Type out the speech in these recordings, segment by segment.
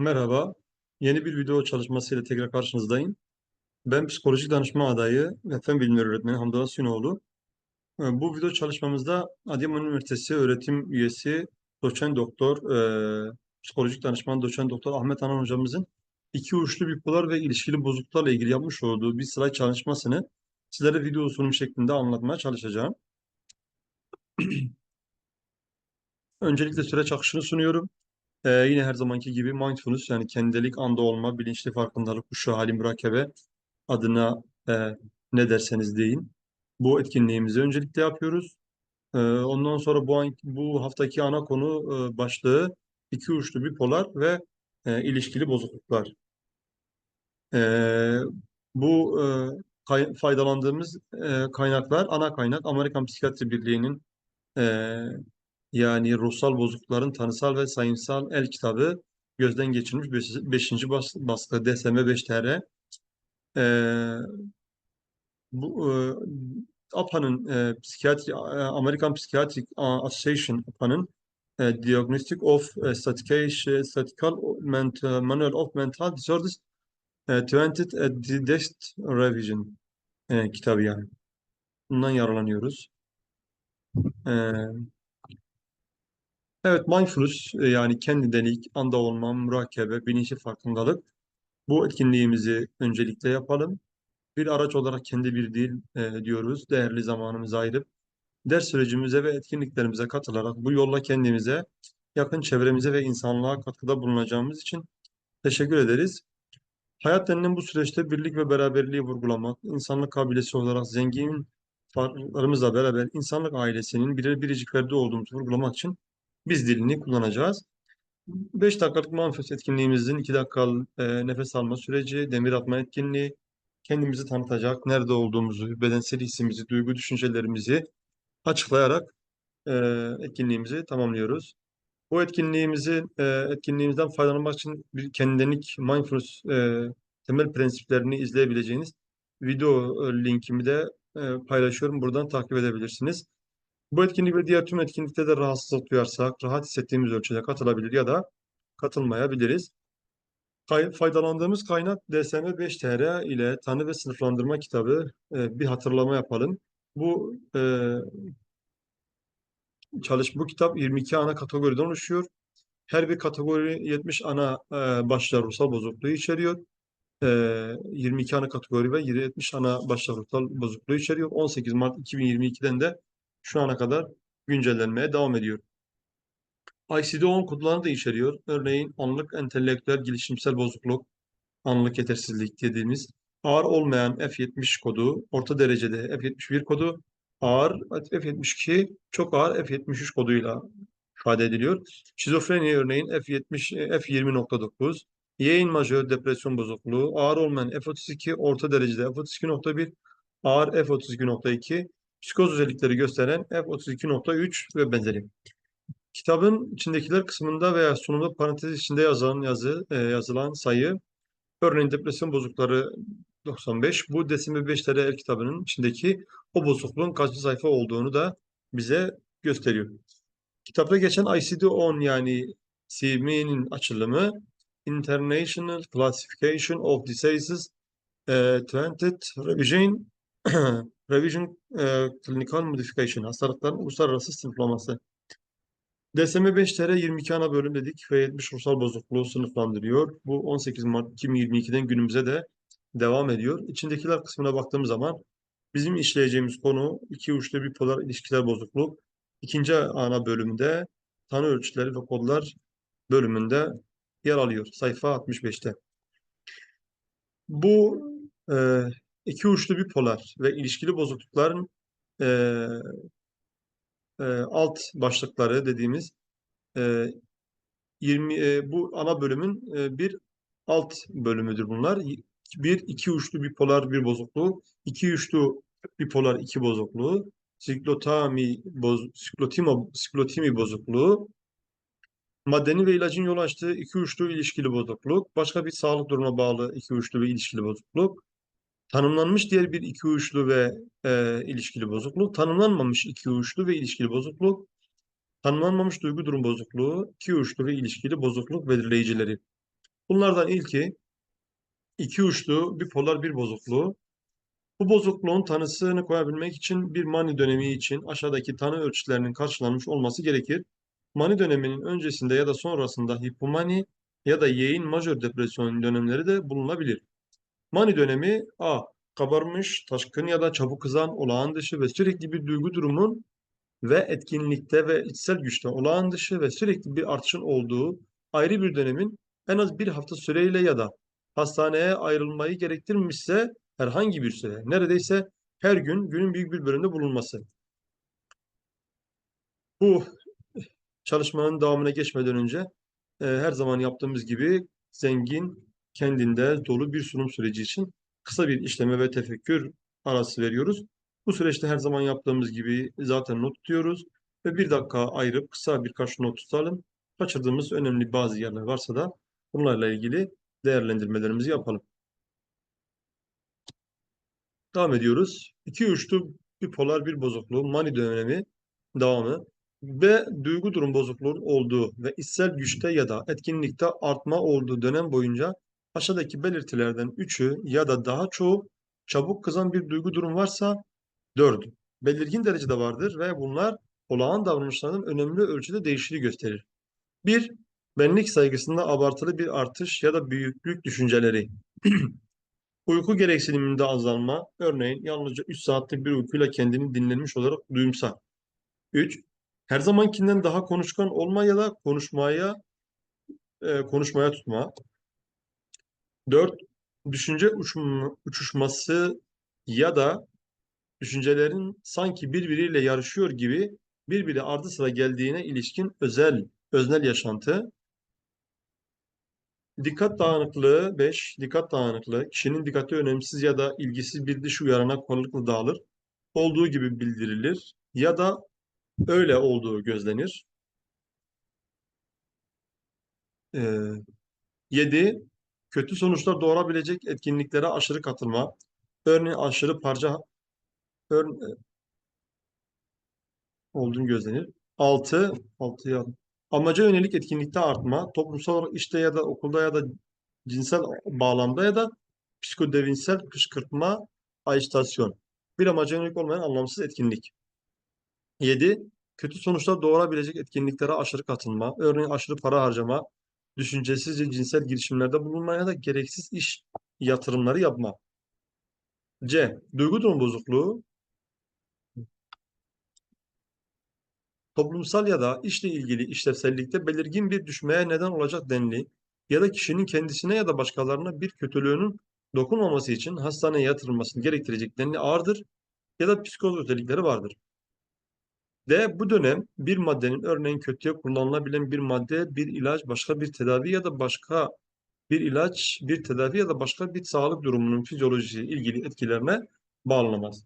Merhaba, yeni bir video çalışmasıyla tekrar karşınızdayım. Ben psikolojik danışma adayı ve fen bilimleri öğretmeni Hamdullah Sünoğlu. Ee, Bu video çalışmamızda Adıyaman Üniversitesi öğretim üyesi doçent doktor, e, psikolojik danışman doçent doktor Ahmet Anan hocamızın iki uçlu bipolar ve ilişkili bozukluklarla ilgili yapmış olduğu bir slide çalışmasını sizlere video sunum şeklinde anlatmaya çalışacağım. Öncelikle süreç akışını sunuyorum. Ee, yine her zamanki gibi mindfulness yani kendilik, anda olma, bilinçli farkındalık, şu hali mürakabe adına e, ne derseniz deyin. Bu etkinliğimizi öncelikle yapıyoruz. E, ondan sonra bu an, bu haftaki ana konu e, başlığı iki uçlu bipolar ve e, ilişkili bozukluklar. E, bu e, kay- faydalandığımız e, kaynaklar, ana kaynak Amerikan Psikiyatri Birliği'nin e, yani ruhsal bozuklukların tanısal ve sayımsal el kitabı gözden geçirilmiş 5. baskı DSM 5 TR. E, bu e, APA'nın e, psikiyatri e, American Psychiatric Association APA'nın e, Diagnostic of e, Statistical, Statistical Manual of Mental Disorders e, 20th Edit Revision e, kitabı yani. Bundan yararlanıyoruz. E, evet, mindfulness e, yani kendidelik, anda olma, murakabe, bilinçli farkındalık. Bu etkinliğimizi öncelikle yapalım. Bir araç olarak kendi bir dil e, diyoruz. Değerli zamanımızı ayırıp ders sürecimize ve etkinliklerimize katılarak bu yolla kendimize, yakın çevremize ve insanlığa katkıda bulunacağımız için teşekkür ederiz. Hayat denilen bu süreçte birlik ve beraberliği vurgulamak, insanlık kabilesi olarak zengin farklarımızla beraber insanlık ailesinin birer biricik ferdi olduğumuzu vurgulamak için biz dilini kullanacağız. 5 dakikalık manifest etkinliğimizin 2 dakikalık e, nefes alma süreci, demir atma etkinliği, kendimizi tanıtacak, nerede olduğumuzu, bedensel hissimizi, duygu düşüncelerimizi açıklayarak e, etkinliğimizi tamamlıyoruz. Bu etkinliğimizi e, etkinliğimizden faydalanmak için bir kendilik, mindfulness e, temel prensiplerini izleyebileceğiniz video e, linkimi de e, paylaşıyorum. Buradan takip edebilirsiniz. Bu etkinlik ve diğer tüm etkinlikte de rahatsızlık duyarsak, rahat hissettiğimiz ölçüde katılabilir ya da katılmayabiliriz. Kay- faydalandığımız kaynak DSM 5 TR ile Tanı ve Sınıflandırma kitabı e, bir hatırlama yapalım. Bu e, çalış bu kitap 22 ana kategoriden oluşuyor. Her bir kategori 70 ana e, başlı ruhsal bozukluğu içeriyor. E, 22 ana kategori ve 70 ana başlı ruhsal bozukluğu içeriyor. 18 Mart 2022'den de şu ana kadar güncellenmeye devam ediyor. ICD-10 kodlarını da içeriyor. Örneğin anlık entelektüel gelişimsel bozukluk, anlık yetersizlik dediğimiz ağır olmayan F70 kodu, orta derecede F71 kodu, ağır F72, çok ağır F73 koduyla ifade ediliyor. Şizofreni örneğin F70, F20.9, yeğen majör depresyon bozukluğu, ağır olmayan F32, orta derecede F32.1, ağır F32.2, psikoz özellikleri gösteren F32.3 ve benzeri. Kitabın içindekiler kısmında veya sunumda parantez içinde yazılan yazı, e, yazılan sayı Örneğin depresyon bozuklukları 95. Bu DSM 5 TL kitabının içindeki o bozukluğun kaçıncı sayfa olduğunu da bize gösteriyor. Kitapta geçen ICD-10 yani CM'nin açılımı International Classification of Diseases e, 20th Revision Revision e, Clinical Modification hastalıkların uluslararası sınıflaması. DSM 5 TR 22 ana bölüm dedik ve 70 ruhsal bozukluğu sınıflandırıyor. Bu 18 Mart 2022'den günümüze de devam ediyor. İçindekiler kısmına baktığımız zaman bizim işleyeceğimiz konu iki uçlu bipolar ilişkiler bozukluk. İkinci ana bölümde tanı ölçütleri ve kodlar bölümünde yer alıyor. Sayfa 65'te. Bu e, iki uçlu bipolar ve ilişkili bozuklukların e, e, alt başlıkları dediğimiz e, 20 e, bu ana bölümün e, bir alt bölümüdür bunlar. Bir iki uçlu bipolar bir bozukluğu, iki uçlu bipolar iki bozukluğu, siklotami boz, siklotimo, siklotimi bozukluğu, maddenin ve ilacın yol açtığı iki uçlu ilişkili bozukluk, başka bir sağlık durumuna bağlı iki uçlu ve ilişkili bozukluk, tanımlanmış diğer bir iki uçlu ve e, ilişkili bozukluk, tanımlanmamış iki uçlu ve ilişkili bozukluk, tanımlanmamış duygu durum bozukluğu, iki uçlu ve ilişkili bozukluk belirleyicileri. Bunlardan ilki iki uçlu bipolar bir bozukluğu. Bu bozukluğun tanısını koyabilmek için bir mani dönemi için aşağıdaki tanı ölçütlerinin karşılanmış olması gerekir. Mani döneminin öncesinde ya da sonrasında hipomani ya da yeğin majör depresyon dönemleri de bulunabilir. Mani dönemi A. Kabarmış, taşkın ya da çabuk kızan, olağan dışı ve sürekli bir duygu durumun ve etkinlikte ve içsel güçte olağan dışı ve sürekli bir artışın olduğu ayrı bir dönemin en az bir hafta süreyle ya da hastaneye ayrılmayı gerektirmişse herhangi bir süre, neredeyse her gün günün büyük bir bölümünde bulunması. Bu çalışmanın devamına geçmeden önce e, her zaman yaptığımız gibi zengin, kendinde dolu bir sunum süreci için kısa bir işleme ve tefekkür arası veriyoruz. Bu süreçte her zaman yaptığımız gibi zaten not tutuyoruz ve bir dakika ayırıp kısa birkaç not tutalım. Kaçırdığımız önemli bazı yerler varsa da bunlarla ilgili değerlendirmelerimizi yapalım. Devam ediyoruz. İki uçlu bipolar bir bozukluğu, mani dönemi devamı ve duygu durum bozukluğunun olduğu ve içsel güçte ya da etkinlikte artma olduğu dönem boyunca aşağıdaki belirtilerden üçü ya da daha çoğu çabuk kızan bir duygu durum varsa dördü. Belirgin derecede vardır ve bunlar olağan davranışların önemli ölçüde değiştiğini gösterir. Bir, benlik saygısında abartılı bir artış ya da büyüklük düşünceleri. Uyku gereksiniminde azalma, örneğin yalnızca 3 saatlik bir uykuyla kendini dinlenmiş olarak duyumsa. 3. Her zamankinden daha konuşkan olma ya da konuşmaya e, konuşmaya tutma. 4. Düşünce uçuşması ya da düşüncelerin sanki birbiriyle yarışıyor gibi birbiri ardı sıra geldiğine ilişkin özel, öznel yaşantı. Dikkat dağınıklığı 5. Dikkat dağınıklığı kişinin dikkati önemsiz ya da ilgisiz bir dış uyarana kolaylıkla dağılır. Olduğu gibi bildirilir ya da öyle olduğu gözlenir. Ee, 7. Kötü sonuçlar doğurabilecek etkinliklere aşırı katılma. Örneğin aşırı parça ör- olduğunu gözlenir. 6. 6'ya amaca yönelik etkinlikte artma. Toplumsal olarak işte ya da okulda ya da cinsel bağlamda ya da psikodevinsel kışkırtma, ajitasyon. Bir amaca yönelik olmayan anlamsız etkinlik. 7. Kötü sonuçlar doğurabilecek etkinliklere aşırı katılma, örneğin aşırı para harcama, düşüncesizce cinsel girişimlerde bulunma ya da gereksiz iş yatırımları yapma. C. Duygu durum bozukluğu, toplumsal ya da işle ilgili işlevsellikte belirgin bir düşmeye neden olacak denli ya da kişinin kendisine ya da başkalarına bir kötülüğünün dokunmaması için hastaneye yatırılmasını gerektirecek denli ağırdır ya da psikoz özellikleri vardır. D. Bu dönem bir maddenin örneğin kötüye kullanılabilen bir madde, bir ilaç, başka bir tedavi ya da başka bir ilaç, bir tedavi ya da başka bir sağlık durumunun fizyolojisiyle ilgili etkilerine bağlanamaz.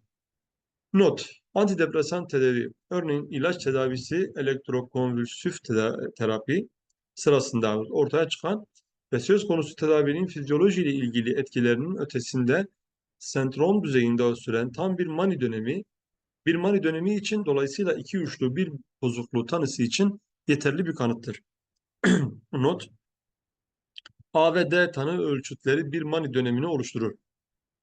Not. Antidepresan tedavi, örneğin ilaç tedavisi elektrokonvülsif terapi sırasında ortaya çıkan ve söz konusu tedavinin fizyolojiyle ilgili etkilerinin ötesinde sentrom düzeyinde süren tam bir mani dönemi bir mani dönemi için dolayısıyla iki uçlu bir bozukluğu tanısı için yeterli bir kanıttır. Not. A ve D tanı ölçütleri bir mani dönemini oluşturur.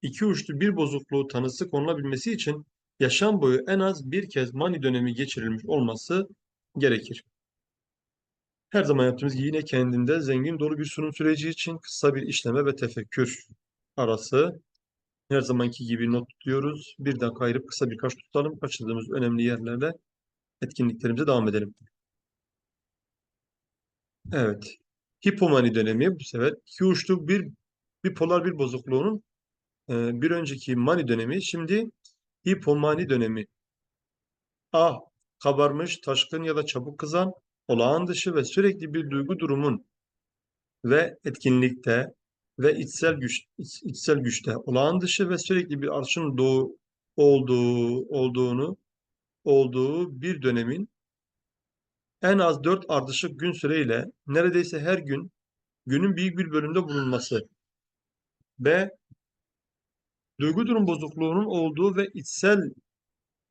İki uçlu bir bozukluğu tanısı konulabilmesi için yaşam boyu en az bir kez mani dönemi geçirilmiş olması gerekir. Her zaman yaptığımız gibi yine kendinde zengin dolu bir sunum süreci için kısa bir işleme ve tefekkür arası her zamanki gibi not tutuyoruz. Bir dakika ayırıp kısa birkaç tutalım. Kaçırdığımız önemli yerlerle etkinliklerimize devam edelim. Evet. Hipomani dönemi bu sefer iki uçlu bir bipolar bir bozukluğunun e, bir önceki mani dönemi şimdi hipomani dönemi. A. Kabarmış, taşkın ya da çabuk kızan, olağan dışı ve sürekli bir duygu durumun ve etkinlikte ve içsel güç iç- içsel güçte olağan dışı ve sürekli bir artışın doğu olduğu olduğunu olduğu bir dönemin en az 4 ardışık gün süreyle neredeyse her gün günün büyük bir bölümünde bulunması. B. Duygu durum bozukluğunun olduğu ve içsel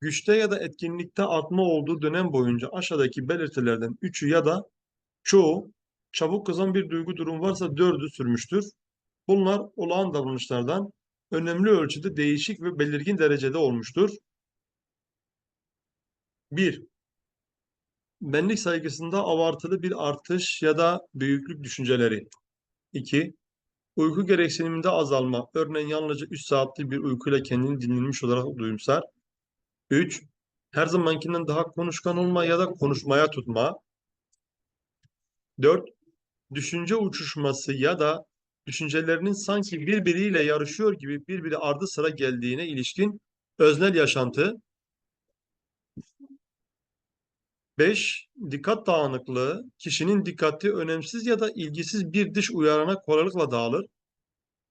güçte ya da etkinlikte artma olduğu dönem boyunca aşağıdaki belirtilerden üçü ya da çoğu çabuk kızan bir duygu durum varsa dördü sürmüştür. Bunlar olağan davranışlardan önemli ölçüde değişik ve belirgin derecede olmuştur. 1. Benlik saygısında abartılı bir artış ya da büyüklük düşünceleri. 2. Uyku gereksiniminde azalma, örneğin yalnızca 3 saatlik bir uykuyla kendini dinlenmiş olarak duyumsar. 3. Her zamankinden daha konuşkan olma ya da konuşmaya tutma. 4. Düşünce uçuşması ya da düşüncelerinin sanki birbiriyle yarışıyor gibi birbiri ardı sıra geldiğine ilişkin öznel yaşantı. 5. Dikkat dağınıklığı, kişinin dikkati önemsiz ya da ilgisiz bir dış uyarana kolaylıkla dağılır,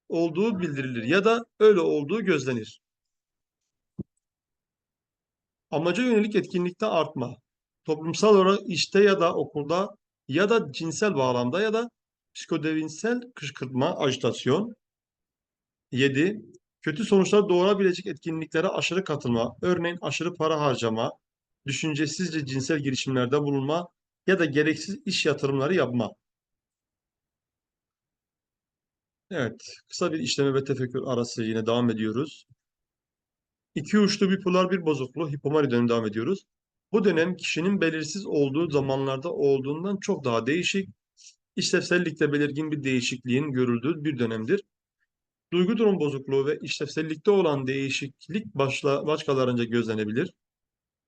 olduğu bildirilir ya da öyle olduğu gözlenir. Amaca yönelik etkinlikte artma, toplumsal olarak işte ya da okulda ya da cinsel bağlamda ya da psikodevinsel kışkırtma, ajitasyon. 7. Kötü sonuçlar doğurabilecek etkinliklere aşırı katılma, örneğin aşırı para harcama, düşüncesizce cinsel girişimlerde bulunma ya da gereksiz iş yatırımları yapma. Evet, kısa bir işleme ve tefekkür arası yine devam ediyoruz. İki uçlu bipolar bir bozukluğu hipomani dönemi devam ediyoruz. Bu dönem kişinin belirsiz olduğu zamanlarda olduğundan çok daha değişik, işlevsellikte belirgin bir değişikliğin görüldüğü bir dönemdir. Duygu durum bozukluğu ve işlevsellikte olan değişiklik başla, başkalarınca gözlenebilir.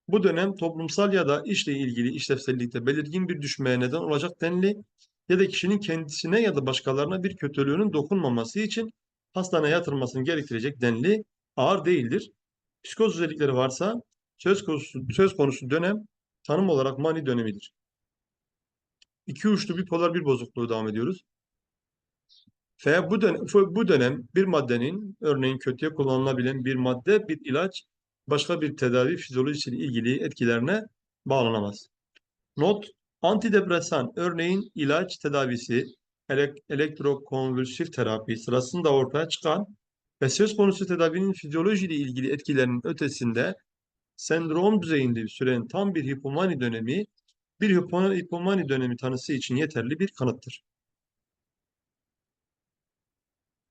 Bu dönem toplumsal ya da işle ilgili işlevsellikte belirgin bir düşmeye neden olacak denli ya da kişinin kendisine ya da başkalarına bir kötülüğünün dokunmaması için hastaneye yatırılmasını gerektirecek denli ağır değildir. Psikoz özellikleri varsa söz konusu, söz konusu dönem tanım olarak mani dönemidir. İki uçlu bipolar bir bozukluğu devam ediyoruz. Veya bu dönem, bu dönem bir maddenin örneğin kötüye kullanılabilen bir madde, bir ilaç başka bir tedavi fizyolojisiyle ilgili etkilerine bağlanamaz. Not, antidepresan örneğin ilaç tedavisi, elek elektrokonvülsif terapi sırasında ortaya çıkan ve söz konusu tedavinin fizyolojiyle ilgili etkilerinin ötesinde sendrom düzeyinde süren tam bir hipomani dönemi bir hipomani dönemi tanısı için yeterli bir kanıttır.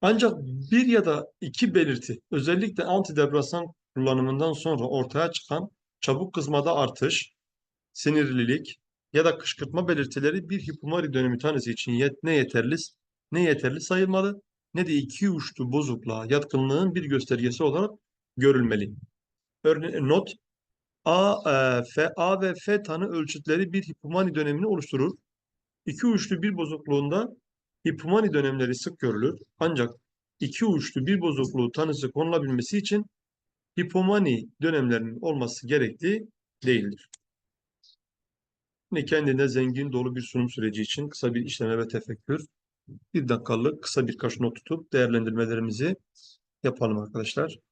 Ancak bir ya da iki belirti, özellikle antidepresan kullanımından sonra ortaya çıkan çabuk kızmada artış, sinirlilik ya da kışkırtma belirtileri bir hipomari dönemi tanısı için yet ne yeterli ne yeterli sayılmalı ne de iki uçlu bozukluğa yatkınlığın bir göstergesi olarak görülmeli. Örneğin not A, e, F, A ve F tanı ölçütleri bir hipomani dönemini oluşturur. İki uçlu bir bozukluğunda hipomani dönemleri sık görülür. Ancak iki uçlu bir bozukluğu tanısı konulabilmesi için hipomani dönemlerinin olması gerekli değildir. Yine kendine zengin dolu bir sunum süreci için kısa bir işleme ve tefekkür, bir dakikalık kısa birkaç not tutup değerlendirmelerimizi yapalım arkadaşlar.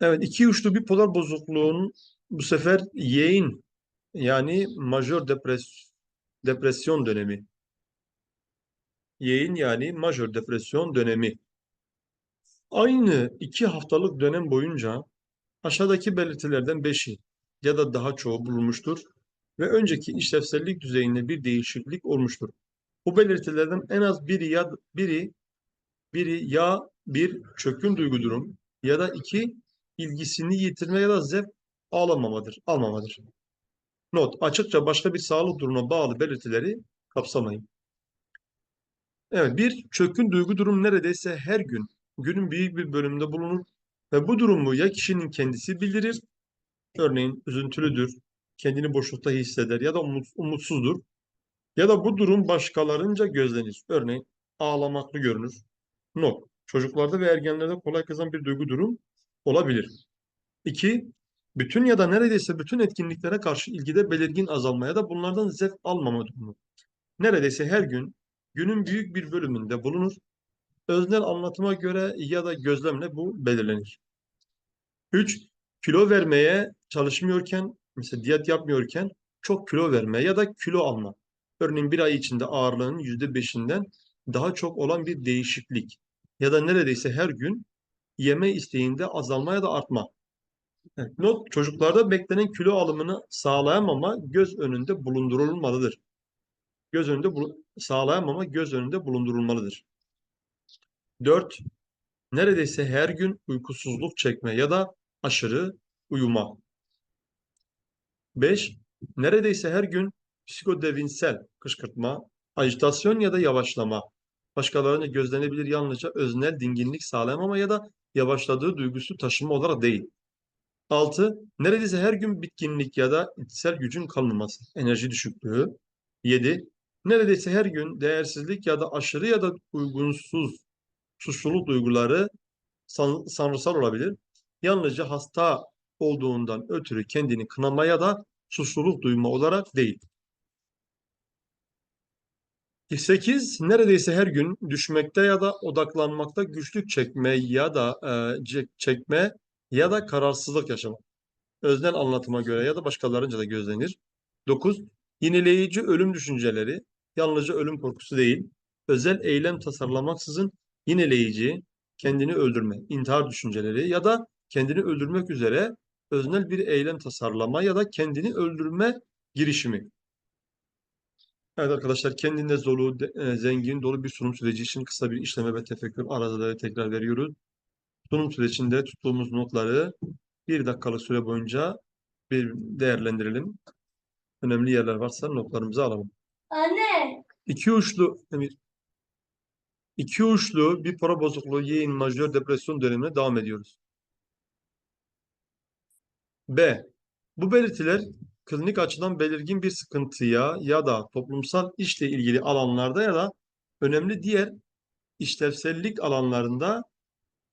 Evet, iki uçlu bipolar bozukluğun bu sefer Y'in yani majör depres depresyon dönemi. Y'in yani majör depresyon dönemi. Aynı iki haftalık dönem boyunca aşağıdaki belirtilerden beşi ya da daha çoğu bulunmuştur ve önceki işlevsellik düzeyinde bir değişiklik olmuştur. Bu belirtilerden en az biri ya biri biri ya bir çökün duygu durum ya da iki ilgisini yitirme ya da zevk alamamadır, almamadır. Not, açıkça başka bir sağlık durumuna bağlı belirtileri kapsamayın. Evet, bir çökün duygu durum neredeyse her gün, günün büyük bir bölümünde bulunur ve bu durumu ya kişinin kendisi bildirir, örneğin üzüntülüdür, kendini boşlukta hisseder ya da umutsuzdur ya da bu durum başkalarınca gözlenir, örneğin ağlamaklı görünür. Not, çocuklarda ve ergenlerde kolay kızan bir duygu durum olabilir. İki, bütün ya da neredeyse bütün etkinliklere karşı ilgide belirgin azalma ya da bunlardan zevk almama durumu. Neredeyse her gün günün büyük bir bölümünde bulunur. Öznel anlatıma göre ya da gözlemle bu belirlenir. 3. Kilo vermeye çalışmıyorken, mesela diyet yapmıyorken çok kilo verme ya da kilo alma. Örneğin bir ay içinde ağırlığının %5'inden daha çok olan bir değişiklik ya da neredeyse her gün yeme isteğinde azalma ya da artma. Not çocuklarda beklenen kilo alımını sağlayamama göz önünde bulundurulmalıdır. Göz önünde sağlayamama göz önünde bulundurulmalıdır. 4. Neredeyse her gün uykusuzluk çekme ya da aşırı uyuma. 5. Neredeyse her gün psikodevinsel kışkırtma, ajitasyon ya da yavaşlama. Başkalarına gözlenebilir yalnızca öznel dinginlik sağlayamama ya da yavaşladığı duygusu taşıma olarak değil. 6. Neredeyse her gün bitkinlik ya da içsel gücün kalmaması, enerji düşüklüğü. 7. Neredeyse her gün değersizlik ya da aşırı ya da uygunsuz suçluluk duyguları san- sanrısal olabilir. Yalnızca hasta olduğundan ötürü kendini kınama ya da suçluluk duyma olarak değil. 8. Neredeyse her gün düşmekte ya da odaklanmakta güçlük çekme ya da e, çekme ya da kararsızlık yaşamak. Öznel anlatıma göre ya da başkalarınca da gözlenir. 9. Yenileyici ölüm düşünceleri, yalnızca ölüm korkusu değil, özel eylem tasarlamaksızın yineleyici, kendini öldürme, intihar düşünceleri ya da kendini öldürmek üzere öznel bir eylem tasarlama ya da kendini öldürme girişimi. Evet arkadaşlar kendinde dolu, de- e, zengin, dolu bir sunum süreci için kısa bir işleme ve tefekkür arazaları tekrar veriyoruz. Sunum sürecinde tuttuğumuz notları bir dakikalık süre boyunca bir değerlendirelim. Önemli yerler varsa notlarımızı alalım. Anne. İki uçlu Emir. İki uçlu bipolar bozukluğu yeğen majör depresyon dönemine devam ediyoruz. B. Bu belirtiler klinik açıdan belirgin bir sıkıntıya ya da toplumsal işle ilgili alanlarda ya da önemli diğer işlevsellik alanlarında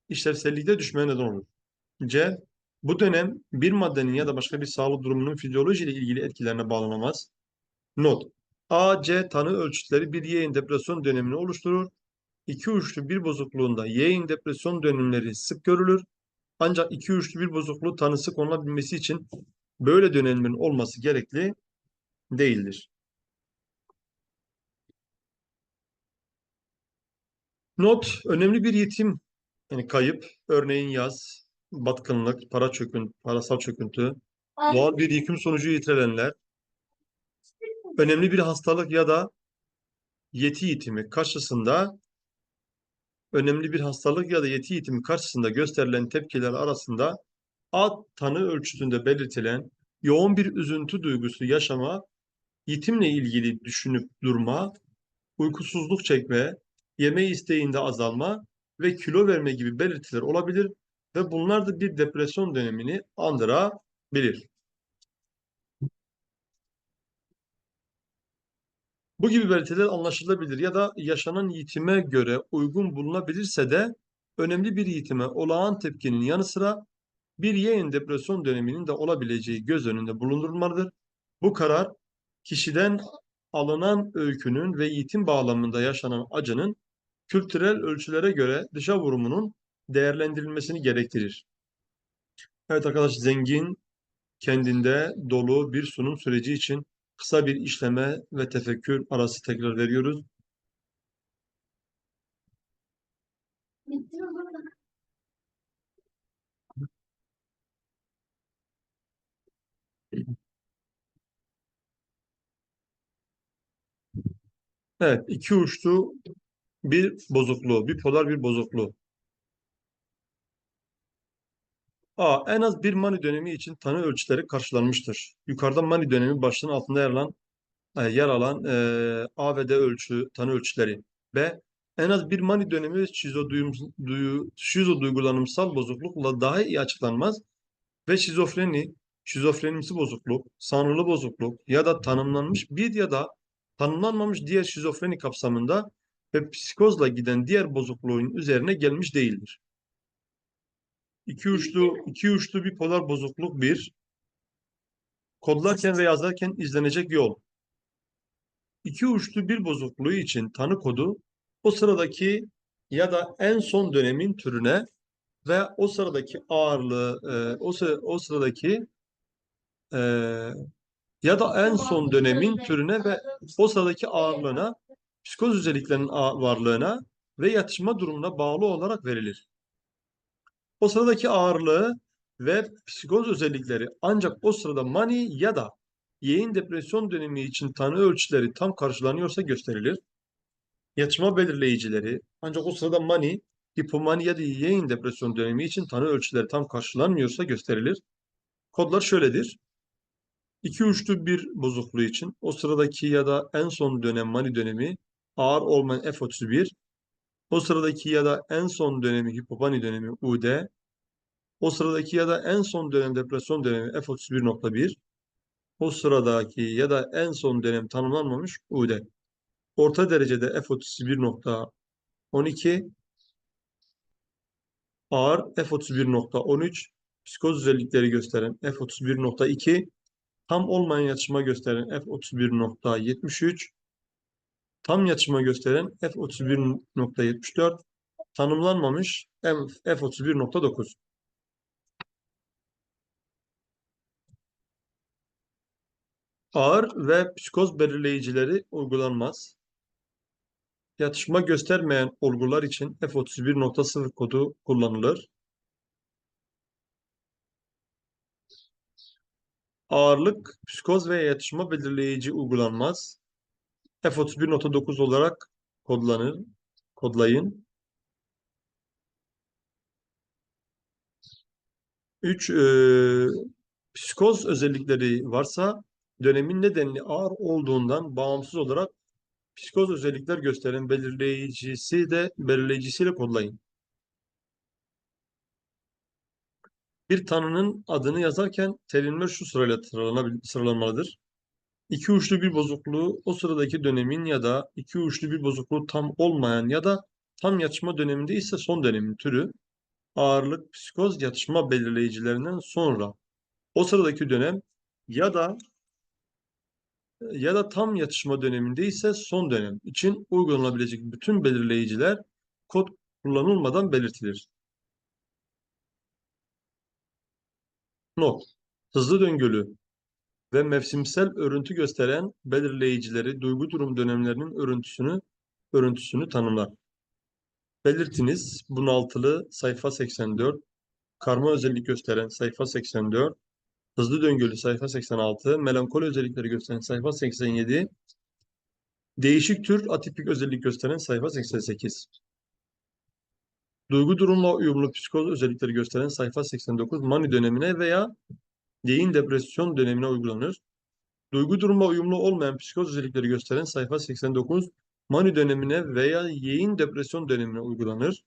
işlevsellikte düşmeye neden olur. C. Bu dönem bir maddenin ya da başka bir sağlık durumunun fizyolojiyle ilgili etkilerine bağlanamaz. Not. A, C tanı ölçütleri bir yeğen depresyon dönemini oluşturur. İki uçlu bir bozukluğunda yeğen depresyon dönemleri sık görülür. Ancak iki uçlu bir bozukluğu tanısı konulabilmesi için böyle dönemlerin olması gerekli değildir. Not, önemli bir yetim, yani kayıp, örneğin yaz, batkınlık, para çöküntü, parasal çöküntü, doğal bir yıkım sonucu yitirelenler, önemli bir hastalık ya da yeti yitimi karşısında önemli bir hastalık ya da yeti yitimi karşısında gösterilen tepkiler arasında A tanı ölçütünde belirtilen yoğun bir üzüntü duygusu yaşama, yitimle ilgili düşünüp durma, uykusuzluk çekme, yeme isteğinde azalma ve kilo verme gibi belirtiler olabilir ve bunlar da bir depresyon dönemini andırabilir. Bu gibi belirtiler anlaşılabilir ya da yaşanan yitime göre uygun bulunabilirse de önemli bir yitime olağan tepkinin yanı sıra bir yeğen depresyon döneminin de olabileceği göz önünde bulundurulmalıdır. Bu karar kişiden alınan öykünün ve yitim bağlamında yaşanan acının kültürel ölçülere göre dışa vurumunun değerlendirilmesini gerektirir. Evet arkadaş zengin, kendinde dolu bir sunum süreci için kısa bir işleme ve tefekkür arası tekrar veriyoruz. Evet, iki uçlu bir bozukluğu, bipolar bir bozukluğu. A. En az bir Mani dönemi için tanı ölçüleri karşılanmıştır. Yukarıda Mani dönemi başlığının altında yer alan, e, yer alan e, A ve D ölçü, tanı ölçüleri. B. En az bir Mani dönemi şizo, duyum, duyu, şizo duygulanımsal bozuklukla daha iyi açıklanmaz ve şizofreni, şizofrenimsi bozukluk, sanrılı bozukluk ya da tanımlanmış bir ya da tanımlanmamış diğer şizofreni kapsamında ve psikozla giden diğer bozukluğun üzerine gelmiş değildir. İki uçlu, iki uçlu bipolar bozukluk bir. Kodlarken ve yazarken izlenecek yol. İki uçlu bir bozukluğu için tanı kodu o sıradaki ya da en son dönemin türüne ve o sıradaki ağırlığı, e, o, o sıradaki e, ya da en son dönemin türüne ve o sıradaki ağırlığına, psikoz özelliklerinin varlığına ve yatışma durumuna bağlı olarak verilir. O sıradaki ağırlığı ve psikoz özellikleri ancak o sırada mani ya da yeğin depresyon dönemi için tanı ölçüleri tam karşılanıyorsa gösterilir. Yatışma belirleyicileri ancak o sırada mani, hipomani ya da yeğin depresyon dönemi için tanı ölçüleri tam karşılanmıyorsa gösterilir. Kodlar şöyledir. İki uçlu bir bozukluğu için o sıradaki ya da en son dönem mani dönemi ağır olmayan F31, o sıradaki ya da en son dönemi hipopani dönemi UD, o sıradaki ya da en son dönem depresyon dönemi F31.1, o sıradaki ya da en son dönem tanımlanmamış UD. Orta derecede F31.12, ağır F31.13, psikoz özellikleri gösteren F31.2, tam olmayan yatışma gösteren F31.73, tam yatışma gösteren F31.74, tanımlanmamış F31.9. Ağır ve psikoz belirleyicileri uygulanmaz. Yatışma göstermeyen olgular için F31.0 kodu kullanılır. Ağırlık, psikoz ve yatışma belirleyici uygulanmaz. F31.9 olarak kodlanır. Kodlayın. 3. psikoz özellikleri varsa dönemin nedenli ağır olduğundan bağımsız olarak psikoz özellikler gösteren belirleyicisi de belirleyicisiyle kodlayın. Bir tanının adını yazarken terimler şu sırayla sıralanmalıdır. İki uçlu bir bozukluğu o sıradaki dönemin ya da iki uçlu bir bozukluğu tam olmayan ya da tam yatışma döneminde ise son dönemin türü ağırlık psikoz yatışma belirleyicilerinden sonra o sıradaki dönem ya da ya da tam yatışma döneminde ise son dönem için uygulanabilecek bütün belirleyiciler kod kullanılmadan belirtilir. Not. Hızlı döngülü ve mevsimsel örüntü gösteren belirleyicileri duygu durum dönemlerinin örüntüsünü örüntüsünü tanımlar. Belirtiniz bunaltılı sayfa 84, karma özellik gösteren sayfa 84, hızlı döngülü sayfa 86, melankoli özellikleri gösteren sayfa 87, değişik tür atipik özellik gösteren sayfa 88. Duygu durumla uyumlu psikoz özellikleri gösteren sayfa 89 mani dönemine veya yeğin depresyon dönemine uygulanır. Duygu durumla uyumlu olmayan psikoz özellikleri gösteren sayfa 89 mani dönemine veya yeğin depresyon dönemine uygulanır.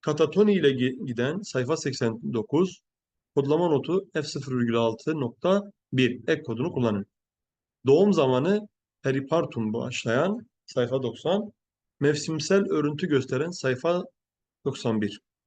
Katatoni ile gi- giden sayfa 89 kodlama notu F0,6.1 ek kodunu kullanın. Doğum zamanı peripartum başlayan sayfa 90 mevsimsel örüntü gösteren sayfa 91.